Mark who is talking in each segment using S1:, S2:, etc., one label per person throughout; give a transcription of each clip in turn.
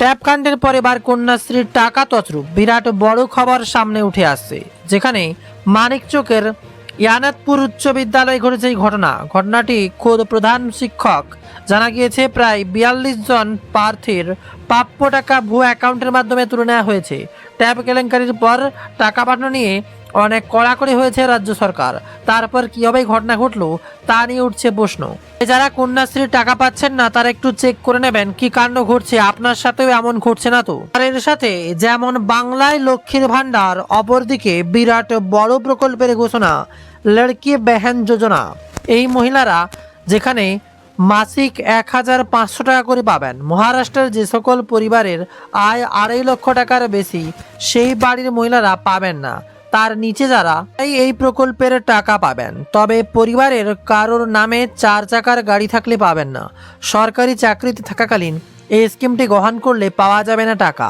S1: Tap কাণ্ডের পর এবার কন্যাশ্রীর টাকা তছরূপ বিরাট বড় খবর সামনে উঠে আসছে, যেখানে মানিকচকের ইয়ানাতপুর উচ্চ বিদ্যালয়ে ঘটেছে এই ঘটনা। ঘটনাটি খোদ প্রধান শিক্ষক জানা গিয়েছে, প্রায় বিয়াল্লিশ জন প্রার্থীর প্রাপ্য টাকা ভুয়ো অ্যাকাউন্টের মাধ্যমে তুলে নেওয়া হয়েছে। ট্যাব কেলেঙ্কারির পর টাকা পাঠানো নিয়ে অনেক কড়াকড়ি হয়েছে রাজ্য সরকার। তারপর কীভাবে ঘটনা ঘটলো, তা নিয়ে উঠছে প্রশ্ন। যারা কন্যাশ্রীর টাকা পাচ্ছেন না, তারা একটু চেক করে নেবেন, কি কাণ্ড ঘটছে, আপনার সাথেও এমন ঘটছে না তো? আর এর সাথে যেমন বাংলায় লক্ষ্মীর ভাণ্ডার, অপরদিকে বিরাট বড় প্রকল্পের ঘোষণা, লড়কি বেহেন যোজনা। এই মহিলারা যেখানে মাসিক এক হাজার পাঁচশো টাকা করে পাবেন, মহারাষ্ট্রের যে সকল পরিবারের আয় আড়াই লক্ষ টাকার বেশি, সেই বাড়ির মহিলারা পাবেন না। তার নিচে যারা এই প্রকল্পের টাকা পাবেন। তবে পরিবারের কারোর নামে চার চাকার গাড়ি থাকলে পাবেন না। সরকারি চাকরিতে থাকাকালীন এই স্কিমটি গ্রহণ করলে পাওয়া যাবে না টাকা।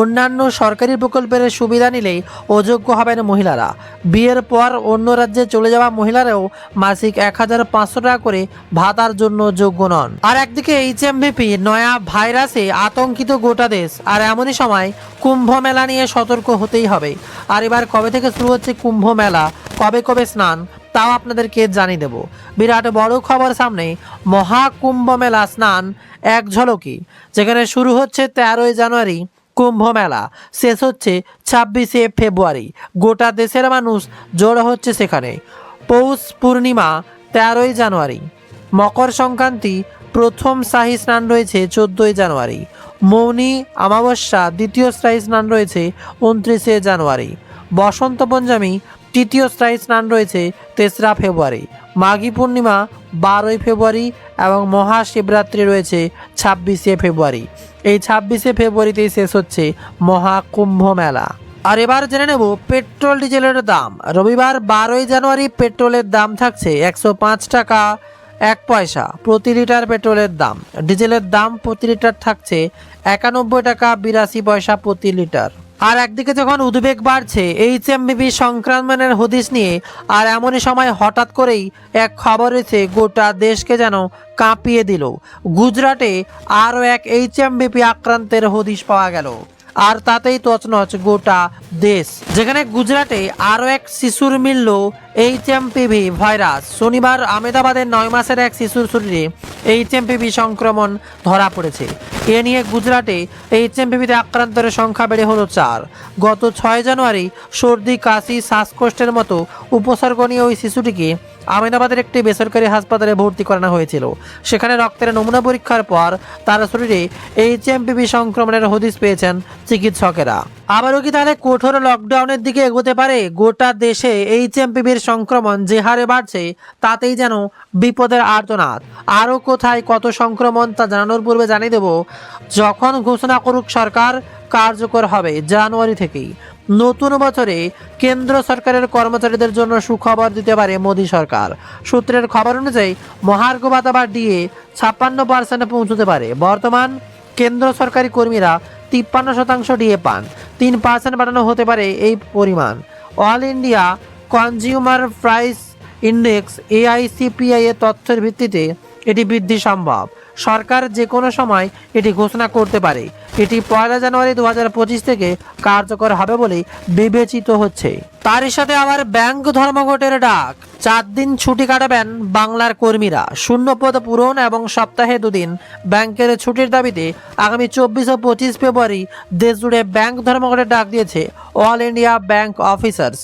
S1: অন্যান্য সরকারি প্রকল্পের সুবিধা নিলেই অযোগ্য হবেন মহিলারা। বিয়ের পর অন্য রাজ্যে চলে যাওয়া মহিলারাও মাসিক এক হাজার পাঁচশো টাকা করে ভাতার জন্য যোগ্য নন। আর একদিকে এইচএমভিপি নয়া ভাইরাসে আতঙ্কিত গোটা দেশ। আর এমনই সময় কুম্ভ মেলা নিয়ে সতর্ক হতেই হবে। আর এবার কবে থেকে শুরু হচ্ছে কুম্ভ মেলা? কবে কবে স্নান? তাও আপনাদেরকে জানিয়ে দেব। বিরাট বড় খবর সামনে মহাকুম্ভ মেলা স্নান এক ঝলকি, যেখানে শুরু হচ্ছে তেরোই জানুয়ারি কুম্ভ মেলা শেষ হচ্ছে ছাব্বিশে ফেব্রুয়ারি। গোটা দেশের মানুষ জড়ো হচ্ছে সেখানে। পৌষ পূর্ণিমা, তেরোই জানুয়ারি। মকর সংক্রান্তি, প্রথম শাহী স্নান রয়েছে চোদ্দোই জানুয়ারি। মৌনি অমাবস্যা, দ্বিতীয় স্থায়ী স্নান রয়েছে উনত্রিশে জানুয়ারি। বসন্ত পঞ্চমী তৃতীয় স্থায়ী স্নান রয়েছে তেসরা ফেব্রুয়ারি। মাঘী পূর্ণিমা বারোই ফেব্রুয়ারি এবং মহাশিবরাত্রি রয়েছে ছাব্বিশে ফেব্রুয়ারি। এই ছাব্বিশে ফেব্রুয়ারিতেই শেষ হচ্ছে মহাকুম্ভ মেলা। আর এবার জেনে নেব পেট্রোল ডিজেলের দাম। রবিবার বারোই জানুয়ারি পেট্রোলের দাম থাকছে একশো পাঁচ টাকা, এক পয়সা প্রতি লিটার পেট্রোলের দাম। ডিজেলের দাম প্রতি লিটার থাকছে একানব্বই টাকা, বিরাশি পয়সা প্রতি লিটার। আর একদিকে যখন উদ্বেগ বাড়ছে এইচ এম বিবি সংক্রমণের হদিস নিয়ে, আর এমনই সময় হঠাৎ করেই এক খবর এসে গোটা দেশকে যেন কাঁপিয়ে দিল। গুজরাটে আরও এক এইচ এম বিপি আক্রান্তের হদিস পাওয়া গেল। আর তাতেই তছনছ গোটা দেশ। যেখানে গুজরাটে আরও এক শিশুর মিলল এইচ এমপিভি ভাইরাস। শনিবার আমেদাবাদের নয় মাসের এক শিশুর শরীরে এইচ এমপিভি সংক্রমণ ধরা পড়েছে। এ নিয়ে গুজরাটে এইচ এমপিভিতে আক্রান্তের সংখ্যা বেড়ে হলো চার। গত ছয় জানুয়ারি সর্দি, কাশি, শ্বাসকষ্টের মতো উপসর্গ নিয়ে ওই শিশুটিকে আমেদাবাদের একটি বেসরকারি হাসপাতালে ভর্তি করানো হয়েছিল। সেখানে রক্তের নমুনা পরীক্ষার পর তার শরীরে এইচ এমপিভি সংক্রমণের হদিস পেয়েছেন চিকিৎসকেরা। আবারও কি তাহলে কঠোর লকডাউনের দিকে এগোতে পারে? গোটা দেশে এইচ এমপিভির সংক্রমণ যে হারে বাড়ছে, তাতেই যেন বিপদের আর্তনাদ। আরও কোথায় কত সংক্রমণ তা জানানোর পূর্বে জানিয়ে দেব। যখন ঘোষণা করুক সরকার, কার্যকর হবে জানুয়ারি থেকেই। নতুন বছরে কেন্দ্র সরকারের কর্মচারীদের জন্য সুখবর দিতে পারে মোদী সরকার। সূত্রের খবর অনুযায়ী, মহার্ঘ ভাতা বা ছাপ্পান্ন পার্সেন্টে পৌঁছতে পারে। বর্তমান কেন্দ্র সরকারি কর্মীরা তিপ্পান্ন শতাংশ ডিএ পান। তিন পার্সেন্ট বাড়ানো হতে পারে এই পরিমাণ। All India consumer price index AICPI এর তথ্যের ভিত্তিতে এটি বৃদ্ধি সম্ভব। সরকার যে কোনো সময় এটি ঘোষণা করতে পারে। এটি পয়লা জানুয়ারি দু হাজার পঁচিশ থেকে কার্যকর হবে বলে বিবেচিত হচ্ছে। তারই সাথে আবার ব্যাংক ধর্মঘটের ডাক। চার দিন ছুটি কাটাবেন বাংলার কর্মীরা। শূন্যপদ পূরণ এবং সপ্তাহে দুদিন ব্যাংকের ছুটির দাবিতে আগামী চব্বিশ ও পঁচিশ ফেব্রুয়ারি দেশজুড়ে ব্যাংক ধর্মঘটের ডাক দিয়েছে All India Bank Officers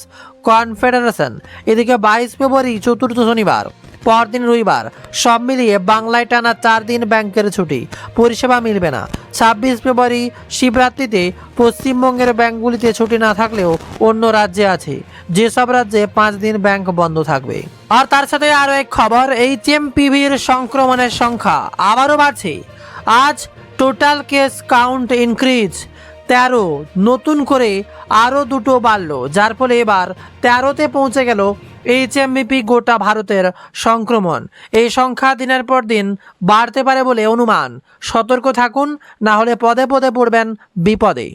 S1: Confederation. এদিকে বাইশ ফেব্রুয়ারি চতুর্থ শনিবার। পরদিন রবিবার সব মিলিয়ে বাংলায় টানা চার দিন ব্যাংকের ছুটি। পরিষেবা মিলবে না। ছাব্বিশ ফেব্রুয়ারি শিবরাত্রিতে পশ্চিমবঙ্গের ব্যাংকগুলিতে ছুটি না থাকলেও অন্য রাজ্যে আছে। যেসব রাজ্যে পাঁচ দিন ব্যাংক বন্ধ থাকবে। আর তার সাথে আরও এক খবর এইচ এম পিভির সংক্রমণের সংখ্যা আবারও বাড়ছে। আজ টোটাল কেস কাউন্ট ইনক্রিজ। তেরো, নতুন করে আরও দুটো বাড়লো, যার ফলে এবার তেরোতে পৌঁছে গেল এইচএমবিপি গোটা ভারতের সংক্রমণ। এই সংখ্যা দিনের পর দিন বাড়তে পারে বলে অনুমান। সতর্ক থাকুন, না হলে পদে পদে পড়বেন বিপদে।